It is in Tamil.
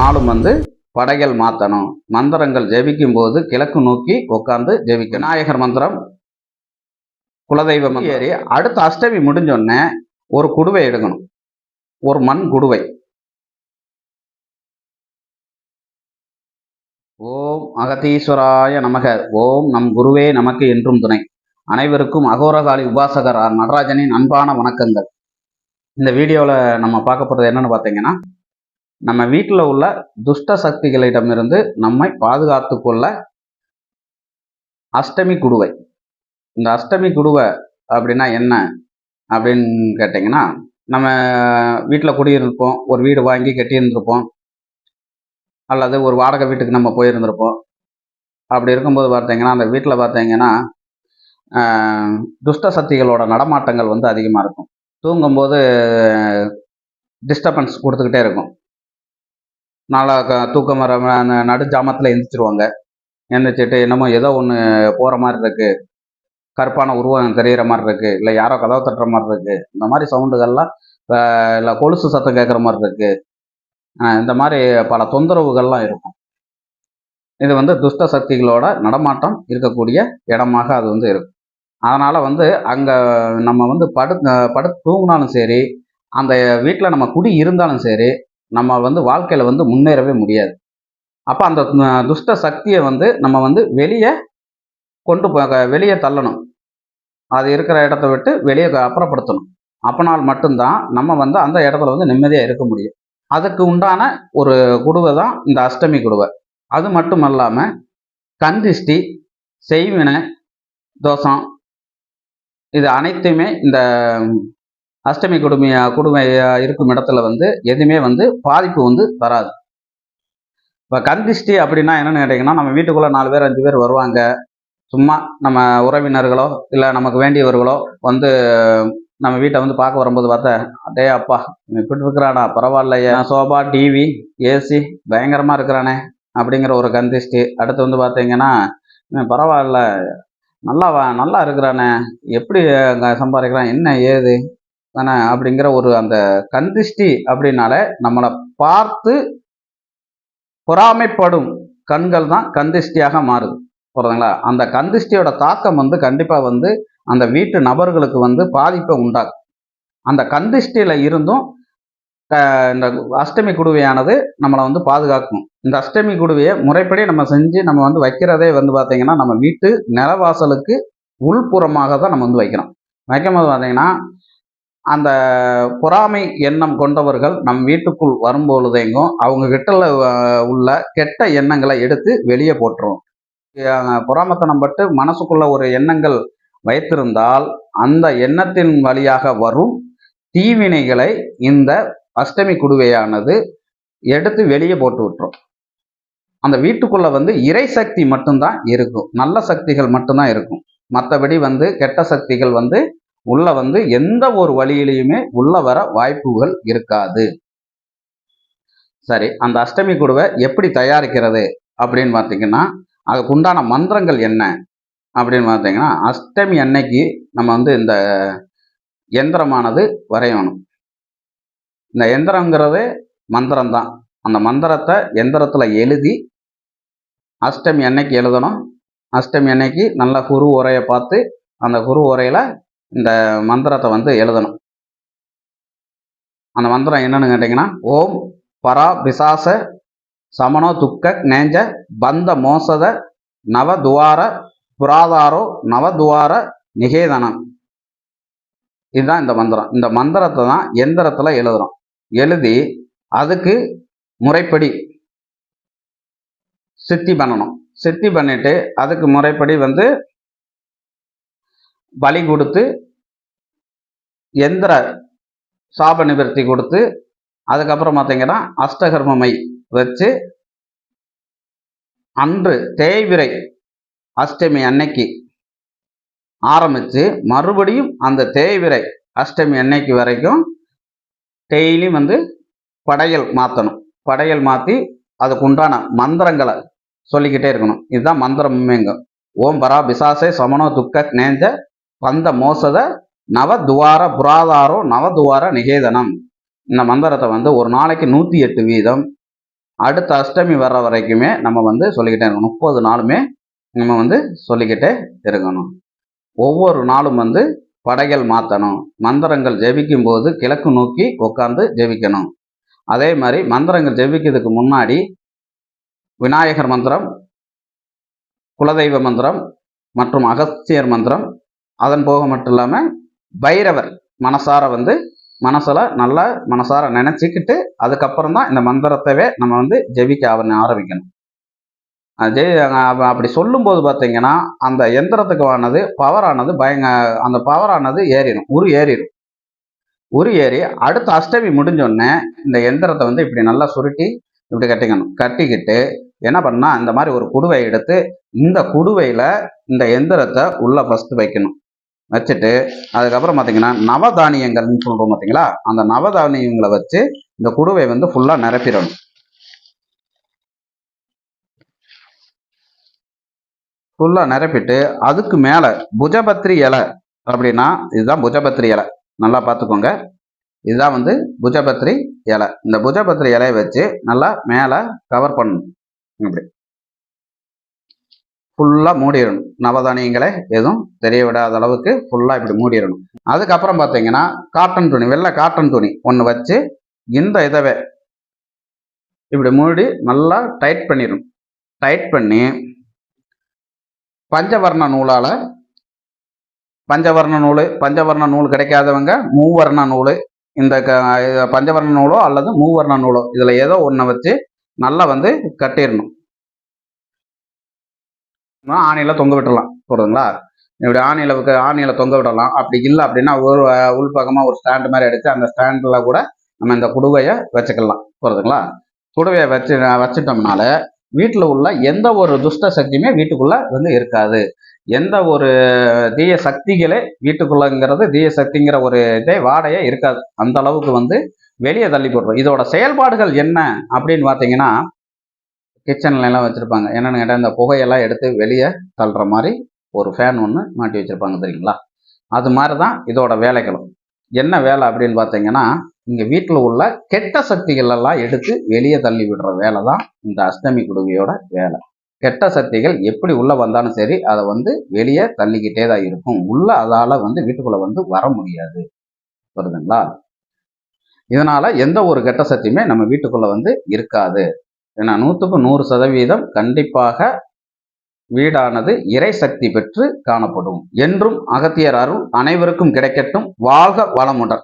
நாளும் வந்து படைகள் மாற்றணும் மந்திரங்கள் ஜெபிக்கும் போது கிழக்கு நோக்கி உட்காந்து ஜெபிக்கணும். விநாயகர் மந்திரம் குலதெய்வ மந்திரம். ஏறி அடுத்த அஷ்டமி முடிஞ்சோடனே ஒரு குடுவை எடுக்கணும். ஒரு மண் குடுவை. ஓம் அகதீஸ்வராய நமக. ஓம் நம் குருவே நமக்கு என்றும் துணை. அனைவருக்கும் அகோரகாளி உபாசகர் நடராஜனின் அன்பான வணக்கங்கள். இந்த வீடியோவில் நம்ம பார்க்க போகிறது என்னன்னு பார்த்தீங்கன்னா நம்ம வீட்டில் உள்ள துஷ்ட சக்திகளிடமிருந்து நம்மை பாதுகாத்து கொள்ள அஷ்டமி குடுவை இந்த அஷ்டமி குடுவை அப்படின்னா என்ன? அப்படின்னு கேட்டிங்கன்னா நம்ம வீட்டில் குடியிருப்போம் ஒரு வீடு வாங்கி கட்டியிருந்திருப்போம் அல்லது ஒரு வாடகை வீட்டுக்கு நம்ம போயிருந்திருப்போம். அப்படி இருக்கும்போது பார்த்தீங்கன்னா அந்த வீட்டில் பார்த்தீங்கன்னா துஷ்ட சக்திகளோட நடமாட்டங்கள் வந்து அதிகமாக இருக்கும். தூங்கும்போது டிஸ்டர்பன்ஸ் கொடுத்துக்கிட்டே இருக்கும். நாளா க- தூக்கம் வர நடு ஜாமத்தில் எந்திரிச்சிருவாங்க. எந்திரிச்சிட்டு என்னமோ ஏதோ ஒன்று போகிற மாதிரி இருக்குது கருப்பான உருவம் தெரிகிற மாதிரி இருக்குது இல்லை யாரோ கதவை தட்டுற மாதிரி இருக்குது இந்த மாதிரி சவுண்டுகள்லாம் இல்லை கொலுசு சத்தம் கேட்குற மாதிரி இருக்குது இந்த மாதிரி பல தொந்தரவுகள்லாம் இருக்கும். இது வந்து துஷ்ட சக்திகளோட நடமாட்டம் இருக்கக்கூடிய இடமாக அது வந்து இருக்கும் அதனால் வந்து அங்கே நம்ம வந்து படு படு தூங்கினாலும் சரி அந்த வீட்டில் நம்ம குடி இருந்தாலும் சரி நம்ம வந்து வாழ்க்கையில் வந்து முன்னேறவே முடியாது. அப்போ அந்த துஷ்ட சக்தியை வந்து நம்ம வந்து வெளியே கொண்டு போ வெளியே தள்ளணும். அது இருக்கிற இடத்த விட்டு வெளியே அப்புறப்படுத்தணும். அப்பனால் மட்டும்தான் நம்ம வந்து அந்த இடத்துல வந்து நிம்மதியாக இருக்க முடியும். அதுக்கு உண்டான ஒரு குடுவை தான் இந்த அஷ்டமி குடுவை. அது மட்டும் இல்லாமல் கந்திஷ்டி செய்வினை தோஷம் இது அனைத்துமே இந்த அஷ்டமி குடுமை குடுமை இருக்கும் இடத்துல வந்து எதுவுமே வந்து பாதிப்பு வந்து தராது இப்போ கந்திஷ்டி அப்படின்னா என்னென்னு கேட்டிங்கன்னா நம்ம வீட்டுக்குள்ளே நாலு பேர் அஞ்சு பேர் வருவாங்க. சும்மா நம்ம உறவினர்களோ இல்லை நமக்கு வேண்டியவர்களோ வந்து நம்ம வீட்டை வந்து பார்க்க வரும்போது பார்த்தா அடே அப்பா இப்படி இருக்கிறானா? பரவாயில்லையே. சோபா டிவி ஏசி பயங்கரமாக இருக்கிறானே அப்படிங்கிற ஒரு கந்திஷ்டி அடுத்து வந்து பார்த்தீங்கன்னா பரவாயில்ல. நல்லா வா நல்லா இருக்கிறானே. எப்படி சம்பாதிக்கிறான்? என்ன ஏது? தானே? அப்படிங்கிற ஒரு அந்த கந்திஷ்டி அப்படின்னால நம்மளை பார்த்து பொறாமைப்படும் கண்கள் தான் கந்திஷ்டியாக மாறுது. புரியுதுங்களா? அந்த கந்திஷ்டியோட தாக்கம் வந்து கண்டிப்பாக வந்து அந்த வீட்டு நபர்களுக்கு வந்து பாதிப்பை உண்டாகும் அந்த கந்திஷ்டியில் இருந்தும் இந்த அஷ்டமி குடுவையானது நம்மளை வந்து பாதுகாக்கும். இந்த அஷ்டமி குடுவையை முறைப்படி நம்ம செஞ்சு நம்ம வந்து வைக்கிறதே வந்து பார்த்தீங்கன்னா நம்ம வீட்டு நிலவாசலுக்கு உள்புறமாக தான் நம்ம வந்து வைக்கிறோம். வைக்கும்போது பார்த்தீங்கன்னா அந்த பொறாமை எண்ணம் கொண்டவர்கள் நம் வீட்டுக்குள் வரும்பொழுதெங்கும் அவங்க கிட்ட உள்ள கெட்ட எண்ணங்களை எடுத்து வெளியே போட்டுரும் பொறாமத்தனம் பட்டு மனசுக்குள்ள ஒரு எண்ணங்கள் வைத்திருந்தால் அந்த எண்ணத்தின் வழியாக வரும் தீவினைகளை இந்த அஷ்டமி குடுவையானது எடுத்து வெளியே போட்டு விட்டுரும். அந்த வீட்டுக்குள்ள வந்து இறை சக்தி மட்டும்தான் இருக்கும். நல்ல சக்திகள் மட்டும்தான் இருக்கும். மற்றபடி வந்து கெட்ட சக்திகள் வந்து உள்ள வந்து எந்த ஒரு வழியிலையுமே உள்ள வர வாய்ப்புகள் இருக்காது. சரி அந்த அஷ்டமி குடுவை எப்படி தயாரிக்கிறது அப்படின்னு பார்த்தீங்கன்னா அதுக்கு உண்டான மந்திரங்கள் என்ன அப்படின்னு பார்த்தீங்கன்னா அஷ்டமி அன்னைக்கு நம்ம வந்து இந்த எந்திரமானது வரையணும். இந்த எந்திரங்கிறது மந்திரம் தான் அந்த மந்திரத்தை எந்திரத்தில் எழுதி அஷ்டமி அன்னைக்கு எழுதணும். அஷ்டமி அன்னைக்கு நல்ல குரு உரையை பார்த்து அந்த குரு உரையில் இந்த மந்திரத்தை வந்து எழுதணும். அந்த மந்திரம் என்னன்னு கேட்டிங்கன்னா ஓம் பரா பிசாச சமணோ துக்க நேஞ்ச பந்த மோசத நவதுவார புராதாரோ நவதுவார நிகேதனம். இதுதான் இந்த மந்திரம். இந்த மந்திரத்தை தான் எந்திரத்தில் எழுதுறோம். எழுதி அதுக்கு முறைப்படி சித்தி பண்ணணும். சித்தி பண்ணிட்டு அதுக்கு முறைப்படி வந்து பலி கொடுத்து எந்திர சாப நிவர்த்தி கொடுத்து அதுக்கப்புறம் பார்த்தீங்கன்னா அஷ்டகர்மமை வச்சு அன்று தேய்விரை அஷ்டமி அன்னைக்கு ஆரம்பித்து மறுபடியும் அந்த தேய்விரை அஷ்டமி அன்னைக்கு வரைக்கும் டெய்லியும் வந்து படையல் மாற்றணும் படையல் மாற்றி அதுக்கு உண்டான மந்திரங்களை சொல்லிக்கிட்டே இருக்கணும். இதுதான் மந்திரமேங்க ஓம் பரா பிசாசே சமணோ துக்க நேஞ்ச பந்த மோசத நவதுவார புராதாரோ நவதுவார நிகேதனம். இந்த மந்திரத்தை வந்து ஒரு நாளைக்கு நூற்றி எட்டு வீதம். அடுத்த அஷ்டமி வர்ற வரைக்குமே நம்ம வந்து சொல்லிக்கிட்டே இருக்கணும். முப்பது நாளுமே நம்ம வந்து சொல்லிக்கிட்டே இருக்கணும். ஒவ்வொரு நாளும் வந்து படைகள் மாற்றணும் மந்திரங்கள் ஜெபிக்கும் போது கிழக்கு நோக்கி உட்காந்து ஜெபிக்கணும். அதே மாதிரி மந்திரங்கள் ஜெபிக்கிறதுக்கு முன்னாடி விநாயகர் மந்திரம் குலதெய்வ மந்திரம் மற்றும் அகஸ்தியர் மந்திரம் அதன் போக மட்டும் இல்லாமல் பைரவர் மனசார வந்து மனசில் நல்லா மனசார நினச்சிக்கிட்டு அதுக்கப்புறம் தான் இந்த மந்திரத்தவே நம்ம வந்து ஜெபிக்க ஆரம்பிக்கணும். அது அப்படி சொல்லும்போது பார்த்தீங்கன்னா அந்த எந்திரத்துக்கு ஆனது பவரானது பயங்க அந்த பவரானது ஏறிடும் உரு ஏறிடும் உரு ஏறி அடுத்த அஷ்டமி முடிஞ்சோடனே இந்த எந்திரத்தை வந்து இப்படி நல்லா சுருட்டி இப்படி கட்டிக்கணும். கட்டிக்கிட்டு என்ன பண்ணால் இந்த மாதிரி ஒரு குடுவை எடுத்து இந்த குடுவையில் இந்த எந்திரத்தை உள்ளே ஃபஸ்ட்டு வைக்கணும். வச்சுட்டு அதுக்கப்புறம் பார்த்தீங்கன்னா நவதானியங்கள்னு சொல்கிறோம் பார்த்தீங்களா அந்த நவதானியங்களை வச்சு இந்த குடுவை வந்து ஃபுல்லாக நிரப்பிடணும். ஃபுல்லாக நிரப்பிட்டு அதுக்கு மேலே புஜபத்ரி இலை அப்படின்னா இதுதான் புஜபத்ரி இலை. நல்லா பார்த்துக்கோங்க இதுதான் வந்து புஜபத்ரி இலை. இந்த புஜபத்ரி இலையை வச்சு நல்லா மேலே கவர் பண்ணணும். இப்படி ஃபுல்லாக மூடிடணும். நவதானியங்களை எதுவும் தெரிய விடாத அளவுக்கு ஃபுல்லாக இப்படி மூடிடணும். அதுக்கப்புறம் பார்த்தீங்கன்னா காட்டன் துணி வெள்ளை காட்டன் துணி ஒன்று வச்சு இந்த இதவை இப்படி மூடி நல்லா டைட் பண்ணிடணும். டைட் பண்ணி பஞ்சவர்ண நூலால் பஞ்சவர்ண நூல் பஞ்சவர்ண நூல் கிடைக்காதவங்க மூவர்ண நூல் இந்த க பஞ்சவர்ண நூலோ அல்லது மூவர்ண நூலோ இதில் ஏதோ ஒன்றை வச்சு நல்லா வந்து கட்டிடணும். ஆணையில் தொங்க விட்டுடலாம் போடுதுங்களா இப்படி ஆணியில் ஆணையில தொங்க விடலாம். அப்படி இல்லை அப்படின்னா ஒரு உள்பக்கமாக ஒரு ஸ்டாண்டு மாதிரி எடுத்து அந்த ஸ்டாண்டில் கூட நம்ம இந்த குடுவையை வச்சுக்கலாம். போகிறதுங்களா குடுவையை வச்சு வச்சுட்டோம்னால வீட்டில் உள்ள எந்த ஒரு துஷ்ட சக்தியுமே வீட்டுக்குள்ள வந்து இருக்காது. எந்த ஒரு தீய சக்திகளே வீட்டுக்குள்ளங்கிறது தீய சக்திங்கிற ஒரு இதே வாடையே இருக்காது. அந்த அளவுக்கு வந்து வெளியே தள்ளி போடுறோம் இதோட செயல்பாடுகள் என்ன அப்படின்னு பார்த்தீங்கன்னா கிச்சன்லலாம் வச்சுருப்பாங்க. என்னென்னு கேட்டால் இந்த புகையெல்லாம் எடுத்து வெளியே தள்ளுற மாதிரி ஒரு ஃபேன் ஒன்று மாட்டி வச்சிருப்பாங்க தெரியுங்களா? அது மாதிரி தான் இதோட வேலைகளும். என்ன வேலை அப்படின்னு பார்த்தீங்கன்னா இங்கே வீட்டில் உள்ள கெட்ட சக்திகள் எல்லாம் எடுத்து வெளியே தள்ளி விடுற வேலை தான் இந்த அஷ்டமி குடுவையோட வேலை. கெட்ட சக்திகள் எப்படி உள்ளே வந்தாலும் சரி அதை வந்து வெளியே தள்ளிக்கிட்டே தான் இருக்கும். உள்ளே அதால் வந்து வீட்டுக்குள்ளே வந்து வர முடியாது. வருதுங்களா இதனால் எந்த ஒரு கெட்ட சக்தியுமே நம்ம வீட்டுக்குள்ளே வந்து இருக்காது. ஏன்னா நூற்றுக்கு நூறு சதவீதம் கண்டிப்பாக வீடானது இறை சக்தி பெற்று காணப்படும் என்றும் அகத்தியர் அருள் அனைவருக்கும் கிடைக்கட்டும். வாழ்க வளமுடன்.